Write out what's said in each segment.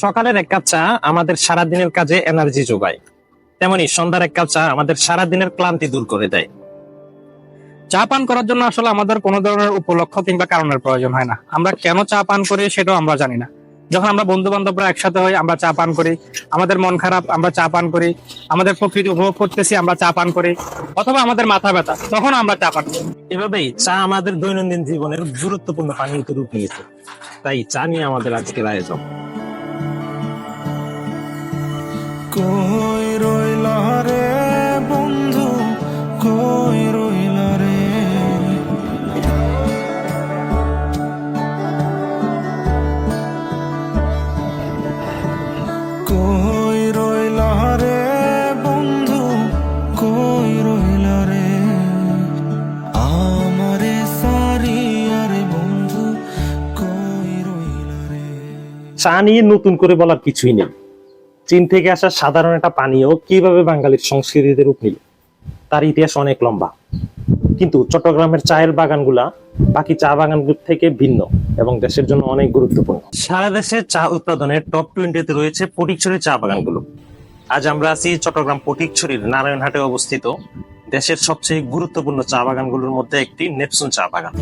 সকালের এক কাপ চা আমাদের সারা দিনের কাজে এনার্জি যোগায়। তেমনি সন্ধ্যার এক কাপ চা আমাদের সারা দিনের ক্লান্তি দূর করে দেয়। চা পান করার জন্য আসলে আমাদের কোনো ধরনের উপলক্ষ কিংবা কারণের প্রয়োজন হয় না। আমরা কেন চা পান করি সেটাও আমরা জানি না। যখন আমরা বন্ধু বান্ধবরা একসাথে হই, আমরা চা পান করি। আমাদের মন খারাপ, আমরা চা পান করি। আমাদের প্রকৃতি উপভোগ করতেছি, আমরা চা পান করি। অথবা আমাদের মাথা ব্যথা, তখন আমরা চা পান করি। এভাবেই চা আমাদের দৈনন্দিন জীবনের গুরুত্বপূর্ণ পানীয়তে রূপ নিয়েছে। তাই চা নিয়ে আমাদের আজকের আয়োজন। কই কই রে? কই রে আমারে সারিয়া রে বন্ধু, কই রে? চা নিয়ে নতুন করে বলার কিছুই নেই। চীন থেকে আসা সাধারণ একটা পানীয় কীভাবে বাঙালির সংস্কৃতিতে রূপ নিল? তার ইতিহাস অনেক লম্বা। কিন্তু চট্টগ্রামের চায়ের বাগানগুলা বাকি চা বাগানগুলোর থেকে ভিন্ন এবং দেশের জন্য অনেক গুরুত্বপূর্ণ। সারা দেশে চা উৎপাদনের টপ টোয়েন্টিতে রয়েছে ফটিকছড়ির চা বাগানগুলো। আজ আমরা আছি চট্টগ্রাম পটিকছড়ির নারায়ণহাটে অবস্থিত দেশের সবচেয়ে গুরুত্বপূর্ণ চা বাগানগুলোর মধ্যে একটি নেপসুন চা বাগান।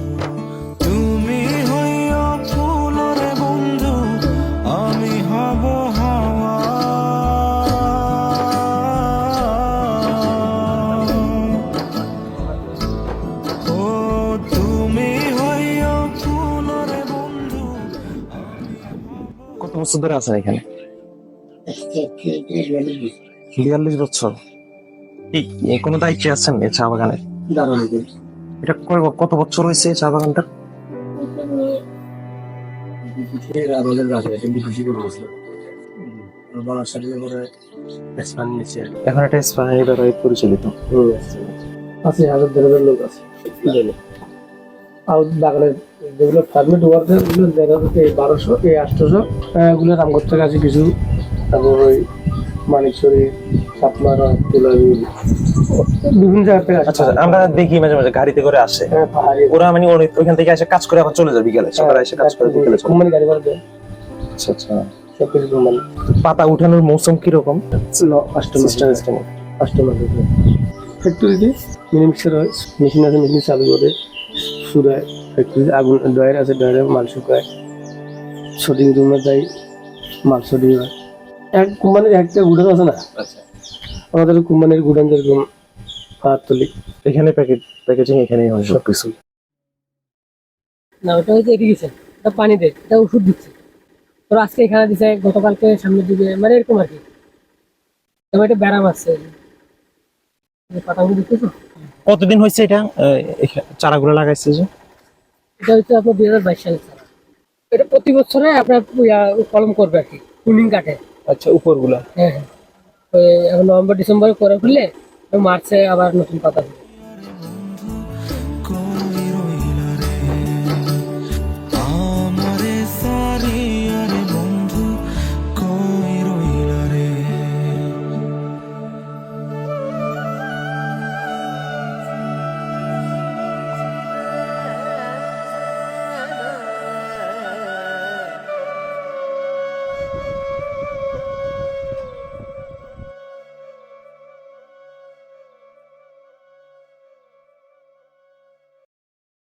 বছর ধরে আছেন এখানে? বিয়াল্লিশ বছর। কোনো দায়িত্বে আছেন এই চা বাগানে? এটা কয়- কত বছর হয়েছে চা বাগানটা? এখন এটা স্পাইনি দ্বারা পরিচালিত। আছে হাজার দেড় লোক আছে। বাগানের যেগুলো ওগুলো দেখা যাচ্ছে এই বারোশো এই আটশোশো ওগুলো রামগড় থেকে আছে কিছু। তারপর ওই সাতমারা তুলাবি বিভিন্ন জায়গা থেকে আচ্ছা আমরা দেখি মাঝে মাঝে গাড়িতে করে আসে। হ্যাঁ, ওরা মানে ওই- ওইখান থেকে এসে কাজ করে আবার চলে যায় বিকেলে সকালে এসে কাজ করে বিকেলে কোম্পানি গাড়ি ভাড়া দেয়। আচ্ছা আচ্ছা। কোম্পানি পাতা উঠানোর মৌসুম কীরকম? কাস্টমার সিস্টেম সিস্টেম কাস্টমার ফ্যাক্টরিতে মিনি মিক্সার হয় মেশিন আছে মেশিন চালু করে। সুরায় আগুন ডয়ার আছে ডয়ারে মাল শুকায়। শুটিং রুমে যাই মাল শুটিং হয়। এক কোম্পানির একটা গুডান আছে না? আমাদের কোম্পানির গুডান যেরকম পাহাড়তলি এখানে প্যাকেট প্যাকেজিং এখানেই হয় সবকিছু। না ওটা হচ্ছে ইরিগেশন এটা পানি দেয় এটা ওষুধ দিচ্ছে। তোর আজকে এখানে দিছে গতকালকে সামনের দিকে মানে এরকম আর কি। তবে এটা ব্যারাম আছে। কতদিন হয়েছে এটা? চারাগুলো লাগাইছে যে? এটা হচ্ছে আপনার দুই হাজার বাইশ সালে চারা। এটা প্রতি বছরে আপনার কলম করবে আর কি কুলিং কাটে। আচ্ছা উপরগুলা? হ্যাঁ হ্যাঁ। এখন নভেম্বর ডিসেম্বরে করে ফেললে মার্চে আবার নতুন পাতা